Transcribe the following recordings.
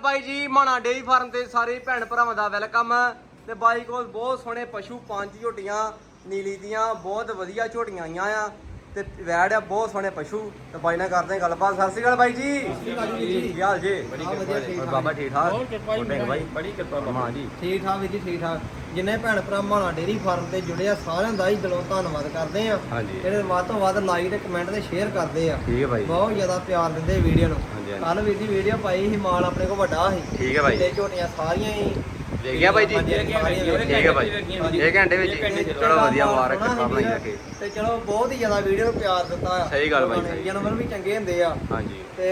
ਬਾਈ ਜੀ, ਮਾਣਾ dairy farm ਤੇ ਸਾਰੇ ਭੈਣ ਭਰਾਵਾਂ ਦਾ ਵੈਲਕਮ। ਤੇ ਬਾਈ ਕੋਲ ਬਹੁਤ ਸੋਹਣੇ ਪਸ਼ੂ, ਪੰਜ ਝੋਟੀਆਂ, ਨੀਲੀ ਦੀਆਂ, ਬਹੁਤ ਵਧੀਆ ਝੋਟੀਆਂ ਆਈਆਂ ਆ। ਤੇ ਵੈੜ ਆ ਬਹੁਤ ਸੋਹਣੇ ਪਸ਼ੂ ਤੇ ਬਾਈ ਨਾਲ ਕਰਦੇ ਗੱਲਬਾਤ। ਸਤਿ ਸ਼੍ਰੀ ਅਕਾਲ ਬਾਈ ਜੀ। ਕੀ ਹਾਲ ਜੀ? ਹੋਰ ਬਾਬਾ ਠੀਕ ਠਾਕ? ਤੁਹਾਡੇ ਬਾਈ। ਬੜੀ ਕਿਰਪਾ ਹਾਂ ਜੀ। ਠੀਕ ਠਾਕ ਵੀਰ ਜੀ ਠੀਕ ਠਾਕ। ਜਿੰਨੇ ਭੈਣ ਭਰਾ ਮਾਣਾ ਡੇਰੀ ਫਾਰਮ ਤੇ ਜੁੜੇ ਆ ਸਾਰਿਆਂ ਦਾ ਹੀ ਦਿਲੋਂ ਧੰਨਵਾਦ ਕਰਦੇ ਆ। ਹਾਂਜੀ। ਜਿਹੜੇ ਵੱਧ ਤੋਂ ਵੱਧ ਲਾਈਕ ਤੇ ਕਮੈਂਟ ਤੇ ਸ਼ੇਅਰ ਕਰਦੇ ਆ। ਠੀਕ ਹੈ ਬਾਈ। ਬਹੁਤ ਜ਼ਿਆਦਾ ਪਿਆਰ ਦਿੰਦੇ ਵੀਡੀਓ ਨੂੰ। ਹਾਂਜੀ, ਹਾਂਜੀ। ਕੱਲ ਵੀਰ ਦੀ ਵੀਡੀਓ ਪਾਈ ਸੀ ਮਾਲ ਆਪਣੇ ਕੋਲ ਵੱਡਾ ਸੀ। ਠੀਕ ਹੈ ਬਾਈ। ਤੇ ਝੋਟੀਆਂ ਸਾਰੀਆਂ ਹੀ ਵੇਖ ਗਿਆ ਬਾਈ ਜੀ ਠੀਕ ਹੈ ਬਾਈ ਇਹ ਘੰਟੇ ਵਿੱਚ ਚਲੋ ਵਧੀਆ ਮੁਬਾਰਕ ਕਿਰਪਾ ਬਣਾਈ। ਰੱਖੇ ਤੇ ਚਲੋ ਬਹੁਤ ਹੀ ਜ਼ਿਆਦਾ ਵੀਡੀਓ ਨੂੰ ਪਿਆਰ ਦਿੱਤਾ ਆ ਸਹੀ ਗੱਲ ਬਾਈ, ਉਹਨਾਂ ਨੇ। ਸਹੀ। ਜਾਨਵਰ ਵੀ ਚੰਗੇ ਹੁੰਦੇ ਆ ਹਾਂਜੀ ਤੇ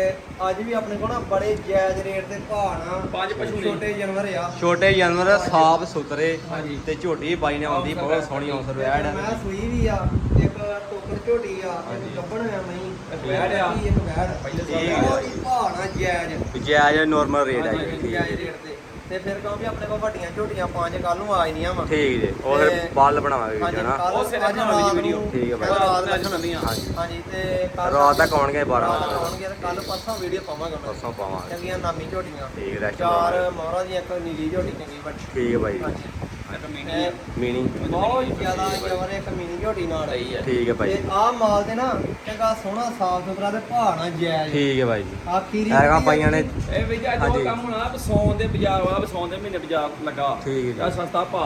ਅੱਜ ਵੀ ਆਪਣੇ ਕੋਲ ਨਾ ਬੜੇ ਜਾਇਜ਼ ਰੇਟ ਤੇ ਭਾਣਾ ਪੰਜ ਪਸ਼ੂ ਨੇ। ਛੋਟੇ ਜਾਨਵਰ ਆ ਛੋਟੇ ਜਾਨਵਰ ਸਾਫ਼ ਸੁਥਰੇ ਹਾਂਜੀ। ਤੇ ਝੋਟੀ ਬਾਈ ਨੇ ਆਉਂਦੀ ਬਹੁਤ ਸੋਹਣੀ ਔਸਰ ਵੈੜ ਆ। ਮੈਂ ਸੂਈ ਵੀ ਆ ਇੱਕ ਟੋਕਰ ਝੋਟੀ ਆ ਹਾਂਜੀ। ਇੱਕ ਗੱਬਣ ਆ ਨਹੀਂ ਇੱਕ ਵੈੜ ਆ। ਇੱਕ ਵੈੜ ਪਹਿਲੇ ਠੀਕ ਸਾਲ ਆ। ਬਹੁਤ ਹੀ ਭਾਣਾ ਜਾਇਜ਼ ਜਾਇਜ਼ ਨਾਰਮਲ ਰੇਟ ਆ ਹਾਂਜੀ, ਜੀ ਠੀਕ ਜਾਇਜ਼ ਹੈ ਰੇਟ ਤੇ ਫਿਰ ਕਹੋ ਵੀ ਆਪਣੇ ਕੋਲ ਵੱਡੀਆਂ ਝੋਟੀਆਂ ਪੰਜ ਕੱਲ ਨੂੰ ਆ ਜਾਣੀਆਂ ਵਾ। ਠੀਕ ਜੀ ਉਹ ਫਿਰ ਤੇ- ਬਾਲ ਬਣਾਵਾਂਗੇ ਹਾਂਜੀ ਉਹ ਸਿਰੇ ਅੱਜ ਬਣਾਉਣੀ ਰਾਤ ਵੀਡੀਓ। ਨੂੰ। ਠੀਕ ਬਾਈ। ਕੱਲ੍ਹ ਰਾਤ ਰਾਤ ਨੂੰ ਨੂੰ ਹਾਂਜੀ। ਹਾਂਜੀ ਤੇ ਕੱਲ੍ਹ ਰਾਤ ਤੱਕ ਆਉਣਗੇ 12 ਰਾਤ ਵਜੇ। ਆਉਣਗੇ ਤੇ ਕੱਲ ਪਰਸੋਂ ਵੀਡੀਓ ਪਾਵਾਂਗਾ ਮੈਂ। ਪਰਸੋਂ ਪਾਵਾਂਗੇ। ਚੰਗੀਆਂ ਨਾਮੀ ਝੋਟੀਆਂ। ਠੀਕ ਰੈਸਟ ਚਾਰ ਮੋਹਰਾਂ ਦੀਆਂ ਇੱਕ ਨੀਲੀ ਝੋਟੀ ਚੰਗੀ ਵੱਡੀ ਠੀਕ ਹੈ ਬਾਈ। ਹਾਂਜੀ। ਤੇ ਮਹੀਨੇ ਮੀਨੀ। ਬਹੁਤ ਜ਼ਿਆਦਾ ਜਵਰ ਇੱਕ ਮਿਨੀ ਝੋਟੀ ਨਾਲ। ਰਹੀ ਹੈ ਠੀਕ ਹੈ ਬਾਈ। ਤੇ ਆਹ ਮਾਲ ਤੇ ਨਾ ਚੰਗਾ ਸੋਹਣਾ ਸਾਫ਼ ਸੁਥਰਾ ਤੇ ਭਾਣਾ ਜਾਇਜ਼। ਠੀਕ ਹੈ ਬਾਈ। ਜੀ ਆਖੀਰੀ ਹੈਗਾ ਬਾਈਆਂ ਨੇ ਇਹ ਵੀ ਅੱਜ ਹਾਂਜੀ। ਉਹ ਕੰਮ ਹੋਣਾ ਬਸੌਣ ਦੇ ਬਾਜ਼ਾਰ ਵਾਲਾ ਬਸੌਣ ਦੇ ਮਹੀਨੇ ਬਾਜ਼ਾਰ ਲੱਗਾ। ਠੀਕ ਹੈ ਆ ਸਸਤਾ ਭਾ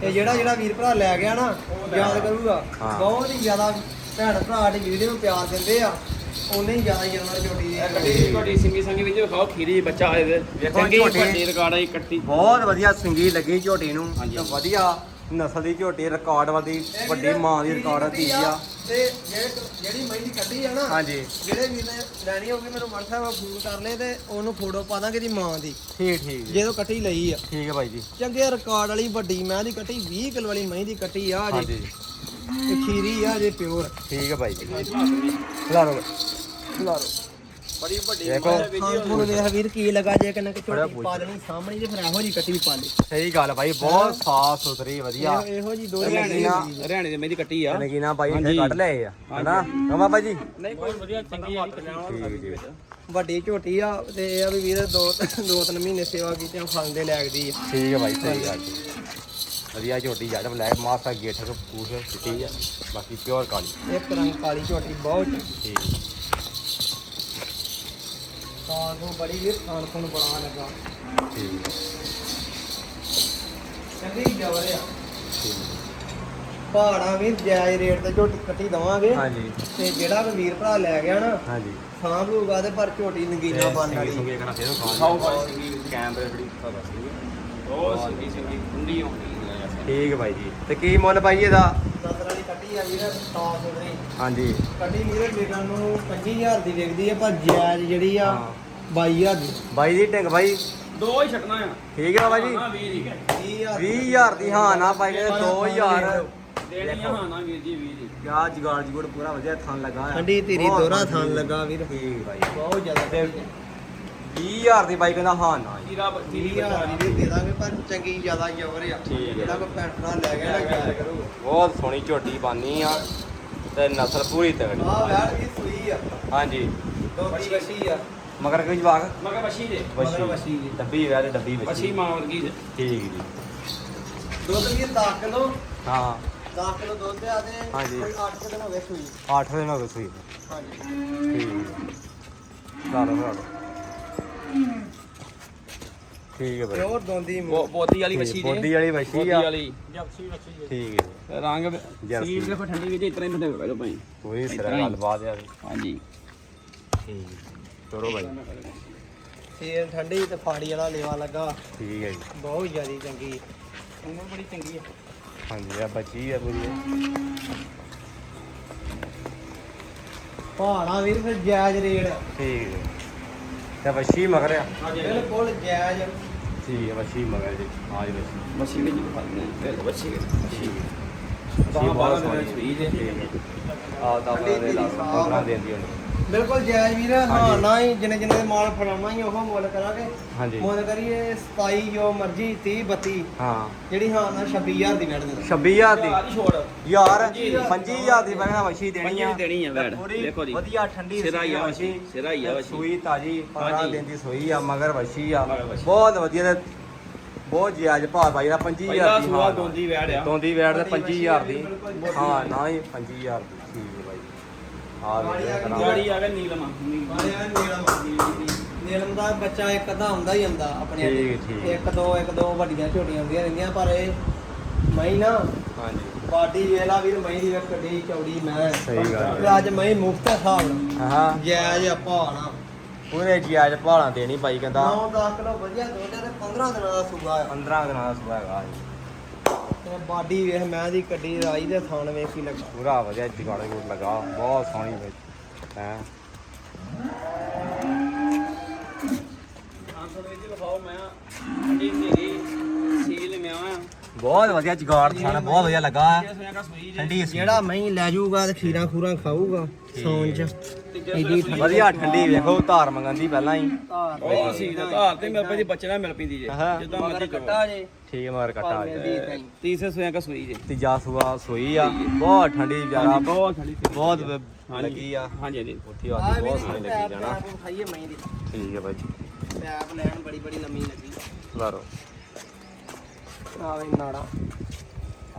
ਤੇ ਜਿਹੜਾ ਜਿਹੜਾ ਵੀਰ ਭਰਾ ਲੈ ਗਿਆ ਨਾ ਉਹ ਯਾਦ। ਕਰੂਗਾ। ਹਾਂ। ਬਹੁਤ ਹੀ ਜ਼ਿਆਦਾ ਭੈਣ ਭਰਾ ਦੀ ਵੀਡੀਓ ਨੂੰ ਪਿਆਰ ਦਿੰਦੇ ਆ। ਉਹਨੇ ਹੀ ਜ਼ਿਆਦਾ ਜਨਵਰ ਝੋਟੀ ਦੀ ਕੱਟੀ ਤੁਹਾਡੀ ਸਿੰਗੀ ਸੰਗੀ ਵਿੱਚ ਵਿਖਾਓ ਖੀਰੀ ਬੱਚਾ ਆਏ ਦੇ ਵੇਖੋ ਚੰਗੀ ਝੋਟੀ। ਵੱਡੀ ਰਿਕਾਰਡ ਆਈ ਕੱਟੀ। ਬਹੁਤ ਵਧੀਆ ਸਿੰਗੀ ਲੱਗੀ ਝੋਟੀ ਨੂੰ। ਹਾਂਜੀ। ਤੇ ਵਧੀਆ। ਨਸਲ ਦੀ ਝੋਟੀ ਰਿਕਾਰਡ ਵਾਲੀ ਵੱਡੀ ਮਾਂ ਦੀ ਰਿਕਾਰਡ ਕੱਟੀ ਧੀ ਆ। ਤੇ ਜਿਹੜੇ ਜਿਹੜੀ ਮਹੀਂ ਦੀ ਕੱਟੀ ਆ ਨਾ ਹਾਂਜੀ। ਜਿਹੜੇ ਵੀਰ ਨੇ ਲੈਣੀ ਹੋਊਗੀ ਮੈਨੂੰ WhatsApp 'ਤੇ ਫੋਨ ਕਰ ਲੈ ਤੇ ਉਹਨੂੰ ਫੋਟੋ ਪਾ ਦਾਂਗੇ ਦੀ ਮਾਂ ਦੀ। ਠੀਕ ਠੀਕ ਜੀ। ਜਦੋਂ ਕੱਟੀ ਲਈ ਆ। ਠੀਕ ਹੈ ਬਾਈ ਜੀ। ਚੰਗੇ ਰਿਕਾਰਡ ਵਾਲੀ ਵੱਡੀ ਮੈਂ ਦੀ ਕੱਟੀ 20 ਕਿਲੋ ਵਾਲੀ ਮਹੀਂ ਦੀ ਕੱਟੀ ਆ ਜੀ। ਹਾਂਜੀ। ਤੇ ਖੀਰੀ ਆ ਜੇ ਪਿਓਰ ਠੀਕ ਹੈ ਬਾਈ ਜੀ। ਖਿਲਾ ਲਓ ਖਿਲਾ ਲਓ ਬੜੀ ਵੱਡੀ ਦੇਖੋ। ਹਾਂ ਤੁਹਾਨੂੰ ਵੇਖ ਵੀਰ ਕੀ ਲੱਗਾ ਜੇ ਕਿ ਬੜਾ ਝੋਟੀ ਪੁੱਛ। ਪਾ ਲੈਣੀ ਸਾਹਮਣੇ ਜੇ ਫਿਰ ਇਹੋ ਜੀ ਕੱਟੀ ਵੀ ਪਾ ਲਈ। ਸਹੀ ਗੱਲ ਬਾਈ ਬਹੁਤ ਸਾਫ਼ ਸੁਥਰੀ ਵਧੀਆ। ਇਹੋ- ਜੀ ਦੋ ਹਰਿਆਣੇ ਨਾ- ਹਰਿਆਣੇ ਦੇ ਮੇਰੀ ਕੱਟੀ ਆ। ਨਗੀਨਾ ਬਾਈ ਇੱਥੇ। ਕੱਢ ਲਏ ਆ ਹਨਾ? ਕਮਾ ਬਾਜੀ ਨਹੀਂ ਕੋਈ ਵਧੀਆ ਚੰਗੀ ਆ ਠੀਕ ਜੀ। ਵੱਡੀ ਝੋਟੀ ਆ ਤੇ ਇਹ ਆ ਵੀ ਵੀਰ ਦੋ ਦੋ ਤਿੰਨ ਮਹੀਨੇ ਸੇਵਾ ਕੀਤੀ ਆ ਫਲ ਦੇ ਲੱਗਦੀ ਆ। ਠੀਕ ਹੈ ਬਾਈ ਸਹੀ ਗੱਲ ਜੀ ਵਧੀਆ ਝੋਟੀ ਜੜ ਬਲੈਕ ਮਾਸਾ ਗੇਠ ਕੋ ਪੂਛ ਚਿੱਟੀ ਆ ਬਾਕੀ ਪਿਓਰ ਕਾਲੀ। ਇੱਕ ਰੰਗ ਕਾਲੀ ਝੋਟੀ ਬਹੁਤ ਠੀਕ। ਖਾਣ ਨੂੰ ਬੜੀ ਵੀਰ ਖਾਣ ਨੂੰ ਬੜਾ ਲੱਗਾ। ਠੀਕ ਚੰਗੀ ਜਵਰ ਆ ਠੀਕ ਪਹਾੜਾਂ ਵੀਰ ਜਾਇਜ਼ ਰੇਟ ਤੇ ਝੋਟੀ ਕੱਟੀ ਦਵਾਂਗੇ। ਹਾਂਜੀ। ਤੇ ਜਿਹੜਾ ਵੀ ਵੀਰ ਭਰਾ ਲੈ ਗਿਆ ਨਾ ਹਾਂਜੀ। ਸਾਂਭ ਲੂਗਾ ਤੇ ਪਰ ਝੋਟੀ ਨਗੀਨਾ ਬਣ ਵਾਲੀ। ਸੰਗੇ ਕਰਾ ਫੇਰ ਖਾਓ ਖਾਓ ਭਾਈ ਕੈਮਰੇ ਬੜੀ ਖਬਰ ਬਹੁਤ ਸਿੰਗੀ ਸਿੰਗੀ ਕੁੰਡੀ ਹੋਣੀ ਠੀਕ ਹੈ ਬਾਈ ਜੀ। ਤੇ ਕੀ ਮੁੱਲ ਪਾਈ ਇਹਦਾ? ਕੱਟੀ ਆ ਵੀਰ ਸਾਫ਼ ਸੁਥਰੀ ਹਾਂਜੀ। ਕੱਟੀ ਵੀਰੇ ਵੀਰਾਂ ਨੂੰ 25000 ਦੀ ਵਿਕਦੀ ਹੈ ਪਰ ਜਾਇਜ਼ ਜਿਹੜੀ ਆ ਹਾਂ। 22000 ਦੀ। ਬਾਈ ਦੀ ਢਿੰਗ ਬਾਈ। ਦੋ ਹੀ ਛੱਡਣਾ ਆ। ਠੀਕ ਹੈ ਬਾਬਾ ਜੀ। ਹਾਂ ਵੀਰ ਜੀ 20000 20000 ਦੀ। ਹਾਂ ਨਾ ਪਾਈ ਨੇ 2000 ਦੇਣੀ ਆ ਹਾਂ ਨਾ ਵੀਰ ਜੀ ਵੀਰ ਜੀ ਕਿਆ ਜਗਾੜ ਜਗੁੜ ਪੂਰਾ ਵਧੀਆ ਥਣ ਲੱਗਾ ਆ ਠੰਡੀ ਧੀਰੀ ਬਹੁਤ ਦੋਹਰਾ। ਥਣ ਲੱਗਾ ਵੀਰ। ਠੀਕ ਬਾਈ ਬਹੁਤ ਜ਼ਿਆਦਾ 20000 ਦੀ ਬਾਈ ਕਹਿੰਦਾ ਹਾਂ ਨਾ। ਜੀ ਜੀਰੀ 20000 ਦੀ ਵੀ ਦੇ ਦਾਂਗੇ ਪਰ ਚੰਗੀ ਜ਼ਿਆਦਾ ਜ਼ਬਰ ਆ। ਠੀਕ ਹੈ। ਜਿਹੜਾ ਕੋਈ ਭੈਣ ਭਰਾ ਲੈ ਗਿਆ ਨਾ ਗੱਲ ਕਰੂਗਾ ਬਹੁਤ ਸੋਹਣੀ ਝੋਟੀ ਬਾਨੀ ਆ ਤੇ ਨਸਲ ਪੂਰੀ ਤਗੜੀ ਆ ਵੈੜ ਵੀ ਸੂਈ ਆ। ਹਾਂਜੀ। ਦੋਤੀ ਵਸੀ ਆ। ਮਗਰ ਕੋਈ ਜਵਾਕ? ਮਗਰ ਵਸ਼ੀ ਦੇ। ਮਗਰ ਵਸੀ ਜੀ। ਡੱਬੀ ਵੈ ਤੇ ਡੱਬੀ ਵਿੱਚ ਵਸ਼ੀ ਮਾਂ ਵਰਗੀ ਜੇ। ਠੀਕ ਜੀ। ਦੁੱਧ ਵੀ 10 ਕਿਲੋ ਹਾਂ। 10 ਕਿਲੋ ਦੁੱਧ ਆ ਤੇ ਹਾਂਜੀ। ਕੋਈ 8 ਦਿਨ ਹੋ ਗਏ ਸੂਈ। 8 ਦਿਨ ਹੋ ਗਏ ਸੂਈ ਹਾਂਜੀ। ਠੀਕ ਲਾ ਲਓ ਲਾ ਲਓ। ਠੀਕ ਹੈ ਬਾਈ। ਪਿਓਰ ਦੋਂਦੀ ਬੋ- ਬੋਦੀ ਵਾਲੀ ਵਸ਼ੀ ਦੇ ਬੋਦੀ ਵਾਲੀ ਵਛੀ ਬੋਦੀ ਆ। ਵਾਲੀ। ਠੀਕ ਹੈ ਰੰਗ ਜਰਸੀ। ਸੀਲ ਦੇਖੋ ਠੰਡੀ ਵਿੱਚ ਇਤਨੇ ਹੋਵੇ ਭਾਈ। ਕੋਈ ਸਿਰ ਗੱਲਬਾਤ ਆ। ਹਾਂਜੀ। ਠੀਕ ਚਲੋ ਬਾਈ। ਸੀਲ ਠੰਡੀ ਤੇ ਫਾੜੀ ਵਾਲਾ ਲੇਵਾ ਲੱਗਾ। ਠੀਕ ਹੈ ਜੀ। ਬਹੁਤ ਜ਼ਿਆਦੀ ਚੰਗੀ। ਉਮਰ ਬੜੀ ਚੰਗੀ ਆ। ਹਾਂਜੀ ਆ ਬੱਚੀ ਆ ਪੂਰੀ। ਪਹਾੜਾਂ ਵੀਰ ਫਿਰ ਜਾਇਜ਼ ਰੇਟ। ਠੀਕ ਹੈ। ਤੇ ਵਛੀ ਮਗਰ ਆ। ਬਿਲਕੁਲ ਜਾਇਜ਼। ਠੀਕ ਹੈ ਵਛੀ ਮਗਰ ਜੀ। ਹਾਂ ਜੀ ਵਸ਼ੀ ਵਿੱਚ ਫੜਨੇ ਤੇ ਵਸ਼ੀ ਠੀਕ ਹੈ ਬਾਰਾਂ ਬਹੁਤ ਸੋਹਣੀ ਹੈ। ਆ। ਦਾ ਦੇ ਲਾ ਧੀਰੀ ਸਾਫ਼। 15 ਦਿਨ ਦੀ ਹੋਣੀ ਬਿਲਕੁਲ ਜਾਇਜ਼ ਵੀਰ ਹਾਂ ਨਾ ਹੀ ਜਿੰਨੇ ਜਿੰਨੇ ਦੇ ਮਾਲ ਫੜਾਉਣਾ ਹੀ ਉਹ ਮੁੱਲ ਕਰਾਂਗੇ। ਹਾਂਜੀ। ਮੁੱਲ ਕਰੀਏ 27 ਜੋ ਮਰਜ਼ੀ 30 32 ਹਾਂ। ਜਿਹੜੀ ਹਾਂ ਨਾ 26000 ਦੀ ਵੜ ਦੇ 26000 ਦੀ? ਛੋੜ। ਯਾਰ 25000 ਦੀ ਮੈਂ ਵਸ਼ੀ ਦੇਣੀ ਆ। ਦੇਣੀ ਆ ਪੂਰੀ ਦੇਖੋ ਜੀ। ਵਧੀਆ ਠੰਡੀ ਸਿਰਾ ਹੀ ਆ ਵਸ਼ੀ ਵਸ਼ੀ, ਸਿਰਾ ਹੀ ਆ ਵਸ਼ੀ। ਸੂਈ ਤਾਜੀ 15 ਹਾਂਜੀ। ਦਿਨ ਦੀ ਸੂਈ ਆ ਮਗਰ ਵਸ਼ੀ ਆ। ਬਹੁਤ ਵਧੀਆ ਤੇ ਬਹੁਤ ਜਾਇਜ਼ ਭਾਅ ਬਾਈ ਦਾ 25000 ਪਹਿਲਾ ਦੀ ਹਾਂ। ਦੋਂਦੀ ਵੈੜ ਆ। ਦੋਂਦੀ ਵੈੜ ਦੇ ਬੜੀ ਵਸ਼ੀ 25000 ਦੀ। ਹਾਂ ਨਾ ਹੀ 25000 ਦੀ। ਗਾੜੀ ਆ ਗਿਆ ਨੀਲਮ ਨੀਲਮ ਦਾ ਬੱਚਾ ਇੱਕ ਅੱਧਾ ਹੁੰਦਾ ਹੀ ਹੁੰਦਾ ਆਪਣੇ ਵਾਲੇ। ਠੀਕ, ਠੀਕ। ਇੱਕ ਦੋ ਇੱਕ ਦੋ ਵੱਡੀਆਂ ਝੋਟੀਆਂ ਹੁੰਦੀਆਂ ਰਹਿੰਦੀਆਂ ਪਰ ਇਹ ਮਈ ਨਾ ਹਾਂਜੀ। ਬਾਡੀ ਵੇਲਾ ਵੀਰ ਮਈ ਦੀ ਵੇਖ ਕਿੱਡੀ ਚੌੜੀ ਮੈਂ। ਸਹੀ ਗੱਲ ਹੈ। ਤੇ ਅੱਜ ਮਈ ਮੁਫਤ ਹਾਂ। ਜਾਇਜ਼ ਆਪਾਂ ਆਣਾ ਪੂਰੇ ਜਾਇਜ਼ ਭਾਲਾਂ ਦੇਣੀ ਬਾਈ ਕਹਿੰਦਾ। 9-10 ਕਿਲੋ ਵਧੀਆ ਦੁੱਧ ਹੈ ਤੇ 15 ਦਿਨਾਂ ਦਾ ਸੂਆ ਆ। 15 ਦਿਨਾਂ ਦਾ ਸੁਭਾ ਹੈਗਾ। ਜੀ। ਬਾਡੀ ਵੇਖ ਮੈਂ ਦੀ ਕੱਡੀ ਰਾਈ ਦੇ ਥਾਣ ਵੇਖ ਕੀ ਲੱਗਾ। ਪੂਰਾ ਵਧੀਆ ਜਗਾੜ ਜੂੜ ਲਗਾ ਬਹੁਤ ਸੋਹਣੀ ਵਿੱਚ ਹੈ। ਬਹੁਤ ਵਧੀਆ ਜਗਾੜ ਖਾਣਾ ਬਹੁਤ ਵਧੀਆ ਲੱਗਾ। ਠੰਡੀ ਸੀ ਜਿਹੜਾ ਮਹੀਂ ਲੈ ਜਾਊਗਾ ਤੇ ਖੀਰਾਂ ਖੂਰਾਂ ਖਾਊਗਾ ਸੌਣ ਚ। ਠੰਡੀ। ਵਧੀਆ ਠੰਡੀ ਵੇਖੋ ਧਾਰ ਮੰਗਣ ਦੀ ਪਹਿਲਾਂ ਹੀ। ਧਾਰ ਉਹ ਸੀ ਧਾਰ ਤੇ ਮਿਲ ਪੈਂਦੀ ਬੱਚੇ ਨਾਲ ਮਿਲ ਪੈਂਦੀ ਜੇ। ਜਿੱਦਾਂ ਮਰਜ਼ੀ ਕੱਟਾ ਜੇ। ਠੀਕ ਹੈ ਮਗਰ ਕੱਟਾ ਹੀ। ਤੀਸਰੇ ਸੋਇਆ ਕਾ ਸੂਈ ਜੇ। ਤੀਜਾ ਸੂਆ ਸੋਈ ਆ ਬਹੁਤ ਠੰਡੀ ਵਿਚਾਰਾ ਬਹੁਤ ਠੰਡੀ ਬਹੁਤ। ਲੱਗੀ ਆ। ਹਾਂਜੀ ਹਾਂਜੀ। ਉੱਠੀ ਆ ਵੀ ਬਹੁਤ ਸੋਹਣੀ ਲੱਗੀ ਜਾਣਾ। ਪੈਪ ਖਾਈਏ ਮਹੀਂ ਦੀ ਠੀਕ ਹੈ ਬਾਈ ਪੈਪ ਲੈਣ ਬੜੀ ਬੜੀ ਲੰਮੀ ਲੱਗੀ। ਲਾਰੋ ਆਵੇ ਨਾੜਾ।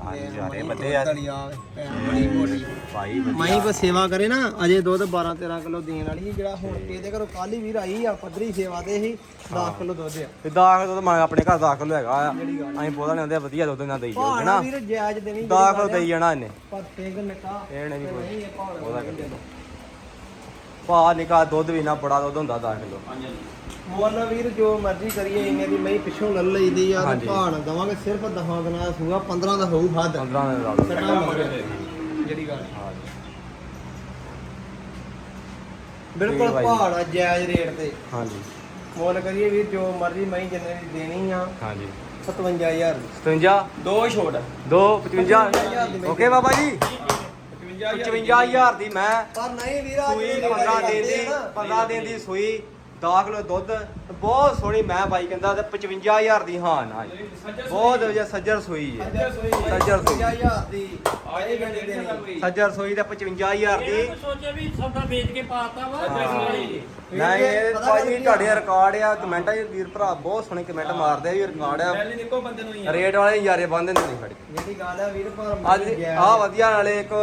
ਆ ਜਾਰੇ ਬੱਦੇ ਆ। ਤਲੀ ਆਵੇ ਪੈਪ ਬੜੀ ਮੋਟੀ। ਭਾਈ ਵਧੀਆ। ਮਹੀਂ ਕੋ ਸੇਵਾ ਕਰੇ ਨਾ ਅਜੇ ਦੁੱਧ 12 13 ਕਿਲੋ ਦੇਣ ਵਾਲੀ ਸੀ ਜਿਹੜਾ ਹੁਣ ਇਹਦੇ ਘਰੋਂ ਕੱਲ ਹੀ ਵੀਰ ਆਈ ਆ ਪੱਧਰੀ ਸੇਵਾ ਤੇ ਹੀ 10 ਕਿਲੋ ਦੁੱਧ ਆ। ਤੇ ਮੈਂ ਆਪਣੇ ਘਰ ਦਾਖਲ ਹੈਗਾ ਆ। ਅਸੀਂ ਬੋਲਣ ਆਉਂਦੇ ਵਧੀਆ ਦੁੱਧ ਨਾ ਦੇਈ ਜਾਓ ਹੈਨਾ? ਵੀਰ ਜਾਇਜ਼ ਦੇਣੀ ਦਾਖਲ ਦੇਈ ਜਾਣਾ ਇਹਨੇ। ਪਰ ਤੇਗ ਨਿਕਾ ਇਹ ਨਹੀਂ ਕੋਈ ਨਹੀਂ ਇਹ ਭਾ ਨਿਕਾ ਦੁੱਧ ਵੀ ਨਾ ਬੜਾ ਦੁੱਧ ਹੁੰਦਾ 10 ਕਿਲੋ। ਹਾਂਜੀ ਮੁੱਲ ਵੀਰ ਜੋ ਮਰਜ਼ੀ ਕਰੀਏ ਇੰਨੇ ਦੀ ਮਈ ਪਿੱਛੋਂ ਲੈ ਲਈਦੀ ਆ ਹਾਂਜੀ। ਤੇ ਭਾਣ ਦਵਾਂਗੇ ਸਿਰਫ 10 ਦਿਨਾਂ ਦਾ ਸੂਆ 15 ਦਾ ਹੋਊ ਹੱਦ 15 ਦਿਨ ਲਾ ਲਓ ਕੱਟਾ ਮਗਰ। ਜਿਹੜੀ ਗੱਲ। ਹਾਂ ਬਿਲਕੁਲ ਠੀਕ ਬਾਈ। ਭਾਣ ਆ ਜਾਇਜ਼ ਰੇਟ ਤੇ। ਹਾਂਜੀ। ਮੁੱਲ ਕਰੀਏ ਵੀਰ ਜੋ ਮਰਜ਼ੀ ਮਈ ਜਿੰਨੇ ਦੀ ਦੇਣੀ ਆ। ਹਾਂਜੀ। 57000 ਦੀ। 57 ਦੋ ਛੋੜ 2 55 ਓਕੇ ਬਾਬਾ ਜੀ। 55000 ਦੀ ਮੈਂ ਪਰ ਨਹੀਂ ਵੀਰਾ ਸੂਈ 15 ਦਿਨ ਦੀ 15 ਦਿਨ ਦੀ ਸੂਈ 10 ਕਿਲੋ ਦੁੱਧ। ਬਹੁਤ ਸੋਹਣੀ ਮੈਂ ਬਾਈ ਕਹਿੰਦਾ ਤੇ 55000 ਦੀ ਹਾਂ ਨਾ ਜੀ। ਬਹੁਤ ਵਧੀਆ ਸੱਜਰ ਸੂਈ ਹੈ। ਸੱਜਰ ਸੂਈ ਸੱਜਰ ਸੂਈ। 50000 ਦੀ। ਆਏ ਗੰਡੇ ਦੇਣੀ ਸੱਜਰ ਸੂਈ ਦਾ। 55000 ਦੀ ਸੋਚੇ ਵੀ ਸੌਦਾ ਵੇਚ ਕੇ ਪਾਤਾ ਵਾ। ਨਹੀਂ ਇਹ ਭਾਜੀ ਤੁਹਾਡੇ ਰਿਕਾਰਡ ਆ ਕਮੈਂਟਾਂ 'ਚ ਵੀਰ ਭਰਾ ਬਹੁਤ ਸੋਹਣੇ ਕਮੈਂਟ ਮਾਰਦੇ ਆ ਵੀ ਰਿਕਾਰਡ ਆ। ਪਹਿਲੇ ਨਿੱਕੋ ਬੰਦੇ ਨੂੰ ਹੀ ਆ। ਰੇਟ ਵਾਲੇ ਯਾਰੇ ਬੰਦੇ ਨਹੀਂ ਫੜ ਕੇ ਜਿਹੜੀ ਗੱਲ ਹੈ ਵੀਰ ਪਰ ਅੱਜ ਆ ਵਧੀਆ ਨਾਲੇ ਇੱਕ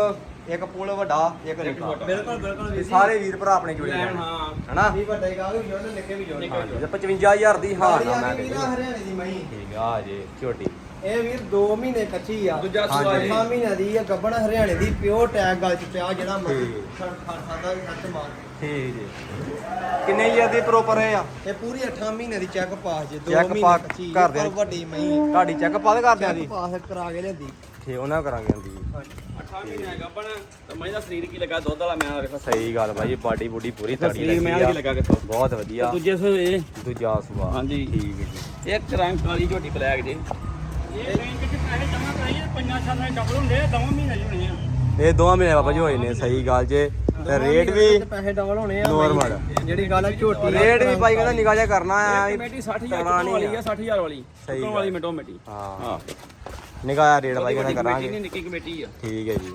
ਇੱਕ ਪੁਲ ਵੱਡਾ ਇੱਕ ਨਿੱਕਾ ਬਿਲਕੁਲ ਬਿਲਕੁਲ ਵੀਰ ਸਾਰੇ ਵੀਰ ਭਰਾ ਆਪਣੇ ਜੁੜੇ ਲੈਣ ਨੇ ਹਾਂ। ਹਨਾ? ਵੀ ਵੱਡੇ ਗਾ ਵੀ ਜੋੜ ਨਿੱਕੇ ਵੀ ਜੋੜ ਹਾਂਜੀ ਤੇ 55000 ਦੀ ਹਾਂ ਨਾ ਮੈਂ ਵੀਰਾ ਕਹਿੰਦਾ ਹਰਿਆਣੇ ਦੀ ਮਹੀਂ। ਠੀਕ ਆ ਜੇ ਝੋਟੀ। ਇਹ ਵੀਰ 2 ਮਹੀਨੇ ਕੱਚੀ ਆ। ਦੂਜਾ ਹਾਂਜੀ। ਸੂਆ ਜੀ 6 ਮਹੀਨਿਆਂ ਦੀ ਆ ਗੱਬਣ ਹਰਿਆਣੇ ਦੀ ਪਿਓਰ ਟੈਗ ਗਲ ਚ ਪਿਆ ਜਿਹੜਾ ਮਰਜ਼ੀ ਠੀਕ। ਖੜ ਖੜ ਖਾਦਾ ਵੀ ਸੱਚ ਮਾਰ ਠੀਕ ਜੀ। ਕਿੰਨੇ year ਦੀ ਪ੍ਰੋਪਰ ਹੈ ਆ? ਇਹ ਪੂਰੀ 8 ਮਹੀਨੇ ਦੀ ਚੈੱਕ ਪਾਸ ਜੇ 2 Check ਮਹੀਨੇ pass ਕੱਚੀ ਕਰ ਦਿਆਂ। ਪਰ ਵੱਡੀ ਮਹੀਂ। ਤੁਹਾਡੀ ਚੈੱਕ ਪਾ ਕਰਦਿਆਂ ਚੈੱਕ ਦੀ? ਪਾਸ ਕਰਾ ਕੇ ਲਿਆਂਦੀ। ਠੀਕ ਉਹਨਾਂ ਕਰਾਂਗੇ ਹੁੰਦੀ ਅੱਠਾਂ ਮਹੀਨੇ ਗੱਬਣ ਤੇ ਮੈਂ ਦਾ ਸਰੀਰ ਕੀ ਲੱਗਾ ਦੁੱਧ ਵਾਲਾ ਮੈਂ ਵੇਖੋ ਸਹੀ ਗੱਲ ਬਾਈ ਬਾਡੀ ਬੂਡੀ ਪੂਰੀ ਤੜੀ ਸਰੀਰ ਮੈਂ ਲੱਗੀ ਕੀ ਆ। ਲੱਗਾ ਕਿਥੋਂ। ਬਹੁਤ ਵਧੀਆ। ਦੂਜੇ ਸੋਏ ਦੂਜਾ ਸੁਭਾ ਹਾਂਜੀ। ਠੀਕ ਹੈ ਜੀ। ਇੱਕ ਰੰਗ ਕਾਲੀ ਝੋਟੀ ਬਲੈਕ ਜੇ। ਇਹ ਬੈਂਕ ਚ ਪੈਸੇ ਜਮਾ ਕਰਾਈਏ ਪੰਜਾਂ ਸਾਲਾਂ ਦੇ ਡਬਲ ਹੁੰਦੇ ਆ ਦੋਵਾਂ ਮਹੀਨੇ ਹੀ ਹੋਣੇ ਆ। ਇਹ ਦੋਵਾਂ ਮਹੀਨੇ ਬਾਬਾ ਜੀ ਹੋਏ ਨੇ ਸਹੀ ਗੱਲ ਜੇ। ਤੇ ਰੇਟ ਵੀ ਪੈਸੇ ਡਬਲ ਹੋਣੇ ਆ। ਮਹੀਂ। ਜਿਹੜੀ ਗੱਲ ਹੈ ਝੋਟੀ ਰੇਟ ਵੀ ਬਾਈ ਕਹਿੰਦਾ ਨਿਗਾਹ ਜਿਹਾ ਕਰਨਾ ਆ। ਕਮੇਟੀ 60000 ਤਗੜਾ ਵਾਲੀ ਆ। 60000 ਵਾਲੀ। ਸਹੀ ਵਾਲੀ ਮਿੰਟੋ ਮਿੰਟੀ। ਹਾਂ। ਹਾਂ ਜਿਹਾ ਰੇਟ ਬਾਈ ਕਰਾਂਗੇ। ਨਿੱਕੀ ਕਮੇਟੀ ਆ। ਠੀਕ ਹੈ ਜੀ।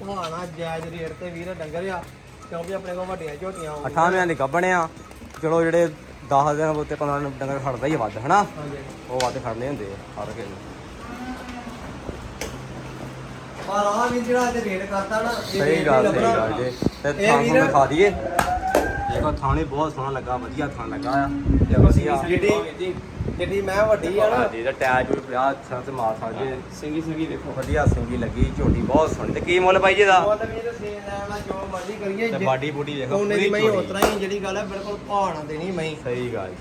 ਭਾਣਾ ਜਾਇਜ਼ ਰੇਟ ਤੇ ਵੀਰ ਡੰਗਰ ਆ ਕਿਉਂਕਿ ਆਪਣੇ ਕੋਲ ਵੱਡੀਆਂ ਝੋਟੀਆਂ। ਅਠਾਂ ਮਹੀਨਿਆਂ ਦੀ ਗੱਭਣੇ ਆ। ਚਲੋ ਜਿਹੜੇ 10 ਦਿਨ ਉੱਤੇ 15 ਦਿਨ ਡੰਗਰ ਖੜਦਾ ਹੀ ਵੱਧ ਹਨਾ? ਹਾਂਜੀ। ਉਹ ਵੱਧ ਖੜਨੇ ਹੁੰਦੇ ਆ ਹਰ ਕਿਸੇ ਨੂੰ ਪਰ ਆ ਵੀ ਜਿਹੜਾ ਤੇ ਰੇਟ ਕਰਤਾ ਨਾ ਸਹੀ ਗੱਲ ਹੀ ਸਹੀ। ਗੱਲ ਜੇ। ਤੇ ਇਹ ਥਾਂ ਵੀਰ- ਨੂੰ ਦਿਖਾ ਦਈਏ। ਦੇਖੋ ਥਾਣੇ ਬਹੁਤ ਸੋਹਣਾ ਲੱਗਾ ਵਧੀਆ ਥਾਂ ਲੱਗਾ ਆ ਤੇ ਵਧੀਆ। ਜਿਹੜੀ ਜਿਹੜੀ ਮੈਂ ਵੱਡੀ ਆ ਨਾ। ਤੇ ਟੈਜ ਵੀ ਪਿਆ ਸਿਰ ਤੇ ਮਾਰ ਸਕਦੇ ਸਿੰਗੀ ਸਿੰਗੀ ਦੇਖੋ। ਵਧੀਆ ਸਿੰਗੀ ਲੱਗੀ ਝੋਟੀ ਬਹੁਤ ਸੋਹਣੀ। ਤੇ ਕੀ ਮੁੱਲ ਪਾਈ ਜੀ ਦਾ? ਮੁੱਲ ਵੀਰ ਸੇਲ ਲੈਣ ਦਾ ਜੋ ਮਰਜ਼ੀ ਕਰੀਏ। ਤੇ ਬਾਡੀ ਬੂਡੀ ਦੇਖੋ ਉਹਨੇ ਦੀ ਪੂਰੀ ਮੈਂ ਝੋਟੀ। ਉਤਰਾ ਹੀ ਜਿਹੜੀ ਗੱਲ ਹੈ ਬਿਲਕੁਲ ਭਾਣਾ ਦੇਣੀ ਮੈਂ ਸਹੀ ਗੱਲ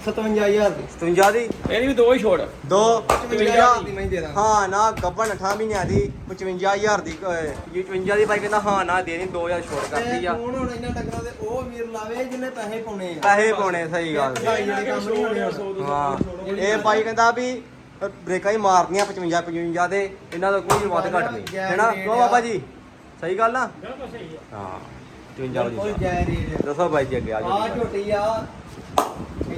57000 ਦੀ। 57 ਦੀ? ਇਹਦੀ ਵੀ ਦੋ ਹੀ ਛੋੜ ਦੋ? 55000 ਦੀ ਮੈਂ ਦੇ ਦਾਂ। ਹਾਂ ਨਾ ਗੱਬਨ 8 ਮਹੀਨਿਆਂ ਦੀ 55000 ਦੀ ਅਹ, ਜੀ 52 ਦੀ ਬਾਈ ਕਹਿੰਦਾ ਹਾਂ ਨਾ ਦੇ ਨਹੀਂ 2000 ਛੋੜ ਕਰਦੀ ਆ। ਕੌਣ ਹੁਣ ਇਹਨਾਂ ਟੱਕਰਾਂ ਦੇ ਉਹ ਵੀਰ ਲਾਵੇ ਜਿਹਨੇ ਪੈਸੇ ਪਾਉਣੇ ਆ। ਪੈਸੇ ਪਾਉਣੇ ਸਹੀ ਗੱਲ। ਜੀ। ਵਧਾਈ ਵਾਲੇ ਕੰਮ ਨਹੀਂ ਹੋਣੇ ਹੁਣ। ਹਾਂ ਇਹ ਬਾਈ ਕਹਿੰਦਾ ਵੀ ਅ, ਬ੍ਰੇਕਾਂ ਹੀ ਮਾਰਦੀਆਂ 55 55 ਦੇ ਇਹਨਾਂ ਦਾ ਕੋਈ ਵੱਧ ਘੱਟ ਨਹੀਂ। ਹੈਨਾ? ਕੋ ਬਾਬਾ ਜੀ ਸਹੀ ਗੱਲ ਆ? ਬਿਲਕੁਲ ਸਹੀ ਆ। ਹਾਂ 53 ਕੋਈ ਦੀ ਜੈ ਰੇਟ ਦੱਸੋ ਬਾਈ ਜੀ ਅੱਗੇ ਆ ਆ ਜਾਓ ਝੋਟੀ ਆ।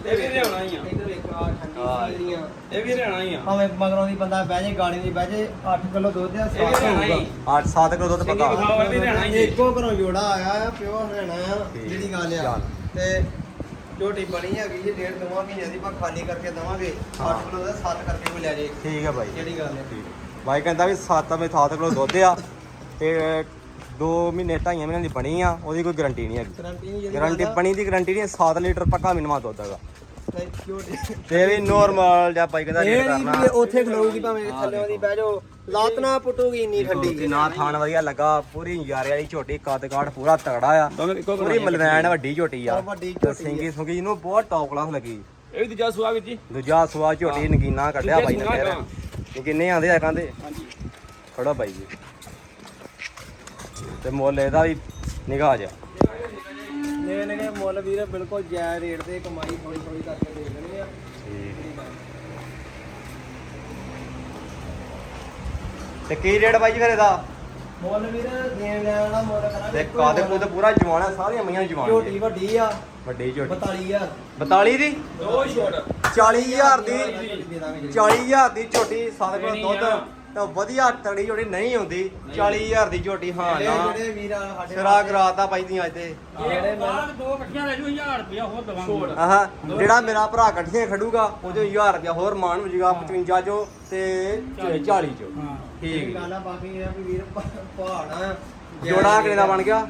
ਇਹ ਵੀ ਹਰਿਆਣਾ ਹੀ ਆ। ਇੱਧਰ ਵੇਖੋ ਆ ਹਾਂ। ਠੰਡੀ ਸੀਰੀਆਂ ਇਹ ਵੀ ਹਰਿਆਣਾ ਹੀ ਆ। ਭਾਵੇਂ ਮਗਰੋਂ ਦੀ ਬੰਦਾ ਬਹਿ ਜੇ ਗਾੜੀ ਦੀ ਬਹਿ ਜੇ 8 ਕਿਲੋ ਦੁੱਧ ਆ ਇਹ ਵੀ ਸਾਫ਼ ਹਰਿਆਣਾ ਹੋਊਗਾ ਹੀ 8 7 ਕਿਲੋ ਦੁੱਧ ਸਿੰਘੀ ਪੱਕਾ ਵਿਖਾਓ ਇਹ ਵੀ ਹਰਿਆਣਾ ਹੀ ਇੱਕੋ ਘਰੋਂ ਜੋੜਾ ਆਇਆ ਆ ਪਿਓਰ ਹਰਿਆਣਾ ਆ ਠੀਕ। ਜਿਹੜੀ ਗੱਲ ਆ। ਚੱਲ। ਤੇ ਝੋਟੀ ਬਣੀ ਹੈਗੀ ਜੀ ਡੇਢ ਦੋਵਾਂ ਮਹੀਨਿਆਂ ਦੀ ਪਰ ਖਾਲੀ ਕਰਕੇ ਦਵਾਂਗੇ। 8 ਹਾਂ। ਕਿਲੋ ਦਾ 7 ਕਰਕੇ ਕੋਈ ਲੈ ਜੇ। ਠੀਕ ਹੈ ਬਾਈ। ਜਿਹੜੀ ਗੱਲ ਹੈ ਠੀਕ। ਬਾਈ ਕਹਿੰਦਾ ਵੀ 7 ਮੇ 7 ਕਿਲੋ ਦੁੱਧ ਆ। ਤੇ 2 ਮਹੀਨੇ ਢਾਈਆਂ ਮਹੀਨਿਆਂ ਦੀ ਬਣੀ ਆ ਉਹਦੀ ਕੋਈ ਗਾਰੰਟੀ ਨਹੀਂ ਹੈਗੀ। ਗਰੰਟੀ ਗਾਰੰਟੀ ਬਣੀ ਦੀ ਗਾਰੰਟੀ ਨਹੀਂ 7 ਲੀਟਰ ਪੱਕਾ ਮਿਨਮਾ ਦੁੱਧ ਹੈਗਾ। ਤੇ ਵੀ ਨੋਰਮਲ ਜਾਂ ਬਾਈ ਕਹਿੰਦਾ ਇਹ ਰੇਟ ਨਹੀਂ ਕਰਨਾ। ਵੀ ਉੱਥੇ ਖਲੋਊਗੀ ਭਾਵੇਂ ਥੱਲੇ ਦੀ ਬਹਿ ਜਾਓ। ਲੱਤ ਨਾ ਪੁੱਟੂਗੀ ਇੰਨੀ ਠੰਡੀ। ਤੇ ਨਾ ਥਾਣ ਵਧੀਆ ਲੱਗਾ। ਪੂਰੀ ਨਜ਼ਾਰੇ ਵਾਲੀ ਝੋਟੀ ਕੱਦ ਕਾਠ ਪੂਰਾ ਤਗੜਾ ਆ। ਪੂਰੀ ਮਲਵੈਣ ਵੱਡੀ ਝੋਟੀ ਆ। ਵੱਡੀ ਝੋਟੀ। ਸਿੰਗੀ ਸੁੰਗੀ ਇਹਨੂੰ ਬਹੁਤ ਟੌਪ ਕਲਾਸ ਲੱਗੀ। ਇਹ ਵੀ ਦੂਜਾ ਸੁਆ ਵਿੱਚ ਜੀ। ਦੂਜਾ ਸਵਾ ਝੋਟੀ ਨਗੀਨਾ ਕੱਢਿਆ ਬਾਈ ਨੇ। ਸੂਆ ਨਗੀਨੇ ਆਂਦੇ ਆ ਕਹਿੰਦੇ ਹਾਂਜੀ। ਖੜਾ ਬਾਈ ਜੀ। ਤੇ ਮੁੱਲ ਇਹਦਾ ਵੀ ਨਿਗਾਹ ਜਾ ਨੇ ਨੇ ਮੁੱਲ ਵੀਰ ਬਿਲਕੁਲ ਜੈ ਰੇਟ ਤੇ ਕਮਾਈ ਥੋੜੀ ਥੋੜੀ ਕਰਕੇ ਦੇ ਦੇਣੀ ਆ। ਤੇ ਕੀ ਰੇਟ ਬਾਈ ਜੀ ਫਿਰ ਇਹਦਾ? ਮੁੱਲ ਵੀਰ ਦੇਣ ਲੈਣ ਵਾਲਾ ਮੁੱਲ ਕਰਾਂਗੇ ਤੇ ਕਾਦ ਕੁਦ ਪੂਰਾ ਜਵਾਨ ਆ ਸਾਰੀਆਂ ਮਈਆਂ ਜਵਾਨ ਝੋਟੀ। ਵੱਡੀ ਆ ਵੱਡੀ ਝੋਟੀ। 42000 42 ਦੀ? ਦੋ ਛੋਟ। 40000 ਦੀ ਦੇ ਦਾਂਗੇ 40000 ਦੀ ਝੋਟੀ ਸਾਦ ਕੋਲ ਨਹੀਂ ਦੁੱਧ। ਤਾਂ ਵਧੀਆ ਤੜੀ ਝੋਟੀ ਨਹੀਂ ਹੁੰਦੀ 40000 ਦੀ ਝੋਟੀ ਹਾਂ ਜਿਹੜੇ ਨਾ। ਜਿਹੜੇ ਵੀਰ ਆ ਸਾਡੇ ਸਿਰਾ ਕਰਾਤਾ ਬਾਈ ਅੱਜ ਤੇ ਜਿਹੜੇ ਬਾਹਰ ਦੋ ਇਕੱਠੀਆਂ ਲੈ ਜੂ 1000 ਰੁਪਇਆ ਹੋਰ ਦਵਾਂਗੇ। ਛੋੜ। ਆਹ ਜਿਹੜਾ ਮੇਰਾ ਭਰਾ ਇਕੱਠੀਆਂ ਖੜੂਗਾ ਉਹਦੇ 1000 ਰੁਪਇਆ ਹੋਰ ਮਾਣ ਹੋ। ਜਾਊਗਾ 55 ਚੋਂ ਤੇ 40 ਚੋਂ। ਹਾਂ। ਠੀਕ ਇਹ ਹੈ ਗੱਲ ਆ ਬਾਕੀ ਇਹ ਆ ਵੀ ਵੀਰ ਪ- ਪਹਾੜਾਂ ਜੋੜਾ ਕਿੰਨੇ ਦਾ ਬਣ ਗਿਆ?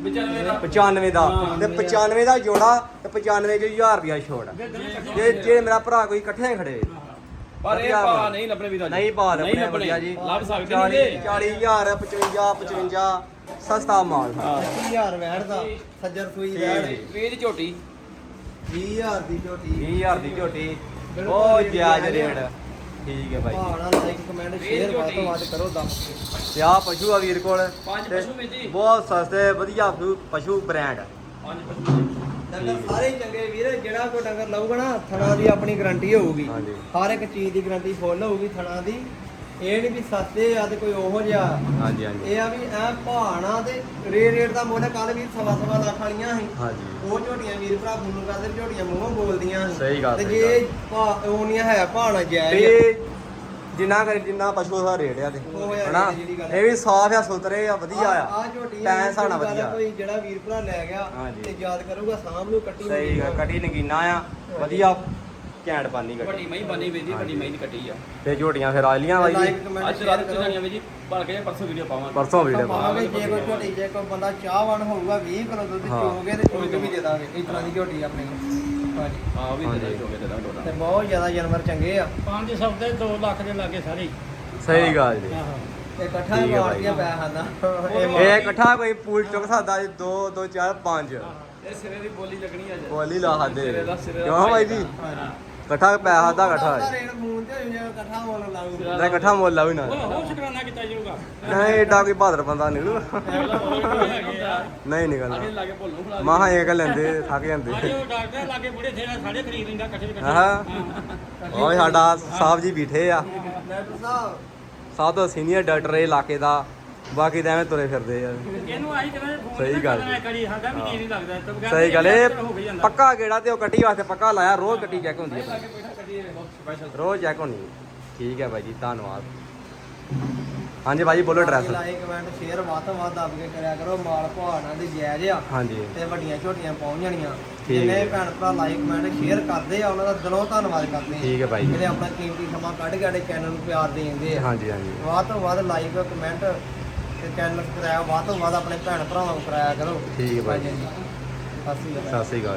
ਵਿਚਾਰੇ ਦਾ। 95 ਦਾ। ਤੇ 95 ਦਾ ਜੋੜਾ ਤੇ 95 ਚ 1000 ਰੁਪਇਆ ਛੋੜ। ਜੇ ਜੇ ਮੇਰਾ ਭਰਾ ਕੋਈ ਇਕੱਠੇ ਖੜੇ। ਪਰ ਇਹ ਵਾ। ਨਹੀਂ ਲੱਭਣੇ ਵੀ ਤਾਂ ਨਹੀਂ ਪਾ ਨਹੀਂ ਲੱਭਣੇ ਵਧੀਆ ਜੀ। ਲੱਭ ਸਕਦੇ 40 ਨਹੀਂ 40000 55 55 ਸਸਤਾ ਮਾਲ। ਹਾਂ। 20000 ਵੈੜ ਦਾ ਸੱਜਰ ਸੂਈ ਵੈੜ। ਵੇਜ ਝੋਟੀ। 20000 ਦੀ ਝੋਟੀ। 20000 ਦੀ ਝੋਟੀ। ਬਹੁਤ ਜਾਇਜ਼ ਰੇਟ। ਠੀਕ ਹੈ ਜੀ। ਪਹਾੜਾਂ ਲਾਈਕ ਕਮੈਂਟ ਸ਼ੇਅਰ ਵੱਧ ਤੋਂ ਵੱਧ ਕਰੋ ਕੇ ਤੇ ਆਹ ਪਸ਼ੂ ਆ ਵੀਰ ਕੋਲ? ਪੰਜ ਪਸ਼ੂ ਵਿੱਚ ਜੀ। ਬਹੁਤ ਸਸਤੇ ਵਧੀਆ ਪਸ਼ੂ- ਪਸ਼ੂ ਬ੍ਰਾਂਡ ਪੰਜ ਪਸ਼ੂ ਡੰਗਰ ਸਾਰੇ ਹੀ ਚੰਗੇ ਵੀਰ ਜਿਹੜਾ ਕੋਈ ਡੰਗਰ ਲਊਗਾ ਨਾ ਥਣਾ ਦੀ ਆਪਣੀ ਗਾਰੰਟੀ ਹੋਊਗੀ। ਹਾਂਜੀ। ਹਰ ਇੱਕ ਚੀਜ਼ ਦੀ ਗਾਰੰਟੀ ਫੁੱਲ ਹੋਊਗੀ ਥਣਾ ਦੀ। ਇਹ ਨਹੀਂ ਵੀ ਸਸਤੇ ਆ ਤੇ ਕੋਈ ਉਹੋ ਜਿਹਾ। ਹਾਂਜੀ ਹਾਂਜੀ। ਇਹ ਆ ਵੀ ਐ ਪਹਾਣਾ ਤੇ ਰੇ ਰੇਟ ਦਾ ਮੁੱਲ ਕੱਲ ਵੀਰ ਸਵਾ ਸਵਾ ਲੱਖ ਵਾਲੀਆਂ ਸੀ। ਹਾਂਜੀ। ਉਹ ਝੋਟੀਆਂ ਵੀਰ ਭਰਾ ਨੂੰ ਕਰਦੇ ਵੀ ਝੋਟੀਆਂ ਮੂੰਹੋਂ ਬੋਲਦੀਆਂ ਸੀ। ਸਹੀ ਗੱਲ, ਤੇ ਸਹੀ ਜੇ ਭਾ- ਉਹਨੀਆਂ ਹੈ ਪਹਾਣਾ ਜਾਇਜ਼ ਆ। ਤੇ ਜਿੰਨਾ ਕਰ ਜਿੰਨਾ ਪਸ਼ੂ ਦਾ ਰੇਟ ਆ ਤੇ ਉਹ ਯਾਰ ਹਨਾ? ਜਿਹੜੀ ਗੱਲ ਆ। ਇਹ ਵੀ ਸਾਫ਼ ਆ ਸੁਥਰੇ ਆ ਵਧੀਆ ਆ। ਆ ਝੋਟੀ ਟੈਂ ਸਾਣਾ ਗੱਲ ਵਧੀਆ। ਕੋਈ ਜਿਹੜਾ ਵੀਰ ਭਰਾ ਲੈ ਗਿਆ ਹਾਂਜੀ। ਤੇ ਯਾਦ ਕਰੂਗਾ ਸਾਂਭ ਨੂੰ ਕੱਟੀ ਸਹੀ ਗਾ ਕਟੀ ਨਗੀਨਾ ਆ। ਵਧੀਆ ਘੈਂਟ ਪਾਨੀ ਵੱਡੀ ਕੱਟੀ ਮਹੀਂ ਬਣੀ ਵੇਦੀ ਵੱਡੀ ਮਹੀਂ ਦੀ ਕੱਟੀ ਆ। ਤੇ ਝੋਟੀਆਂ ਫਿਰ ਆ ਲੀਆਂ ਬਾਈ ਜੀ? ਲਾਈਕ ਕਮੈਂਟ ਅੱਜ ਰਾਤ ਕਰੋ। ਚਲਾਈਆਂ ਵੇ ਜੀ ਭਰ ਕੇ ਪਰਸੋਂ ਵੀਡੀਓ ਪਾਵਾਂਗੇ। ਪਰਸੋਂ ਵੀਡੀਓ ਪਾ ਪਾਵਾਂਗੇ। ਜੇ ਕੋਈ ਝੋਟੀ ਜੇ ਕੋਈ ਬੰਦਾ ਚਾਹਵਾਨ ਹੋਊਗਾ 20 ਕਿਲੋ ਦੁੱਧ ਹਾਂ। ਚੋਗੇ ਤੇ ਚੋਗ ਵੀ ਦੇ ਦਾਂਗੇ ਇਸ ਤਰ੍ਹਾਂ ਦੀ ਝੋਟੀ ਆਪਣੇ। ਹਾਂਜੀ ਹਾਂ ਉਹ ਵੀ ਹਾਂਜੀ। ਦੇ ਦੋਗੇ ਤੇ ਤੇ ਦੋੜਾ ਬਹੁਤ ਜ਼ਿਆਦਾ ਜਾਨਵਰ ਚੰਗੇ ਆ। ਪੰਜ ਸੌਦੇ 2 ਲੱਖ ਦੇ ਲਾਗੇ ਸਾਰੇ। ਹੀ। ਸਹੀ ਗੱਲ ਜੀ। ਆਹੋ। ਤੇ ਇਕੱਠਾ ਠੀਕ ਹੀ ਹੈ ਮਾਰ ਬਾਈ। ਦੀਆਂ ਪੈਸਾ ਦਾ ਇਹ ਇਕੱਠਾ ਕੋਈ ਪੂਲ ਚੁੱਕ ਸਕਦਾ ਜੀ 2 2 4 5 ਇਹ ਸਿਰੇ ਦੀ ਬੋਲੀ ਲੱਗਣੀ ਅੱਜ ਬੋਲੀ ਲਾ ਹੱਦੇ ਸਿਰੇ ਦਾ- ਸਿਰੇ ਦਾ ਕਿਉਂ ਬਾਈ ਜੀ? ਇਕੱਠਾ ਪੈਸਾ ਦਾ ਇਕੱਠਾ ਹੈ। ਰੇਟ ਮੂੰਹ ਤੇ ਹੋ ਜਾਏ ਇਕੱਠਾ ਮੁੱਲ ਦਾ ਇਕੱਠਾ ਵੀ ਨਾ ਉਹ ਹੋਰ ਸ਼ੁਕਰਾਨਾ ਕੀਤਾ ਜਾਊਗਾ ਨਹੀਂ ਏਡਾ ਕੋਈ ਬਹਾਦਰ ਬੰਦਾ ਨਿਕਲੂ। ਨਹੀਂ ਫਲਾ ਮਾਹਾਂ ਇਹ ਗੱਲ ਲੈਂਦੇ ਥੱਕ ਜਾਂਦੇ। ਡਾਕਟਰ ਲਾਗੇ ਬੁੜੇ ਥੇਰਾ ਸਾਰੇ ਖਰੀਦ ਲੈਂਦਾ ਇਕੱਠੇ ਇਕੱਠੇ। ਆਹ। ਓਏ ਸਾਡਾ ਸਾਹਿਬ ਜੀ ਬੈਠੇ ਆ। ਸਾਹਿਬ। ਸਭ ਤੋਂ ਸੀਨੀਅਰ ਡਾਕਟਰ ਇਹ ਇਲਾਕੇ ਦਾ। ਬਾਕੀ ਤਾਂ ਐਵੇਂ ਤੁਰੇ ਫਿਰਦੇ ਆ। ਇਹਨੂੰ ਆਹੀ ਕਹਿੰਦੇ ਫੋਨ ਸਹੀ ਗੱਲ। ਕਰੀ ਸਾਡਾ ਵੀ ਜੀ ਨਹੀਂ ਲੱਗਦਾ। ਤੋਂ ਬਗੈਰ ਸਹੀ ਗੱਲ ਇਹ। ਪੱਕਾ ਗੇੜਾ ਤੇ ਉਹ ਕੱਟੀ ਵਾਸਤੇ ਪੱਕਾ ਲਾਇਆ ਰੋਜ਼ ਕੱਟੀ ਚੈੱਕ ਹੁੰਦੀ ਹੈ ਰੋਜ਼ ਚੈੱਕ ਹੋਣੀ ਹੈ। ਠੀਕ ਹੈ ਬਾਈ ਜੀ ਧੰਨਵਾਦ। ਹਾਂਜੀ ਬਾਈ ਬੋਲੋ ਐਡਰੈਸ ਲਾਈਕ ਕਮੈਂਟ ਸ਼ੇਅਰ ਵੱਧ ਤੋਂ ਵੱਧ ਦੱਬ ਕੇ ਕਰਿਆ ਕਰੋ। ਮਾਲ ਪਹਾੜਾਂ ਦੇ ਜਾਇਜ਼ ਆ। ਹਾਂਜੀ। ਤੇ ਵੱਡੀਆਂ ਛੋਟੀਆਂ ਪਹੁੰਚ ਜਾਣੀਆਂ। ਜਿੰਨੇ। ਭੈਣ ਭਰਾ ਲਾਈਕ ਕਮੈਂਟ ਸ਼ੇਅਰ ਕਰਦੇ ਆ ਉਹਨਾਂ ਦਾ ਦਿਲੋਂ ਧੰਨਵਾਦ ਕਰਦੇ ਆ। ਠੀਕ ਹੈ ਬਾਈ ਜਿਹੜੇ ਆਪਣਾ ਕੀਮਤੀ ਸਮਾਂ ਕੱਢ ਕੇ ਸਾਡੇ ਚੈਨਲ ਨੂੰ ਪਿਆਰ ਦੇਂਦੇ ਆ। ਹਾਂਜੀ ਹਾਂਜੀ। ਵੱਧ ਤੋਂ ਵੱਧ ਲਾਈਕ ਕਮੈਂਟ ਤੇ ਚੈਨਲ ਸਬਸਕ੍ਰਾਈਬ ਵੱਧ ਤੋਂ ਵੱਧ ਆਪਣੇ ਭੈਣ ਭਰਾਵਾਂ ਨੂੰ ਕਰਾਇਆ ਕਰੋ ਠੀਕ ਹੈ। ਹਾਂਜੀ, ਹਾਂਜੀ। ਸਤਿ ਸ਼੍ਰੀ ਅਕਾਲ ਸਤਿ ਸ੍ਰੀ ਅਕਾਲ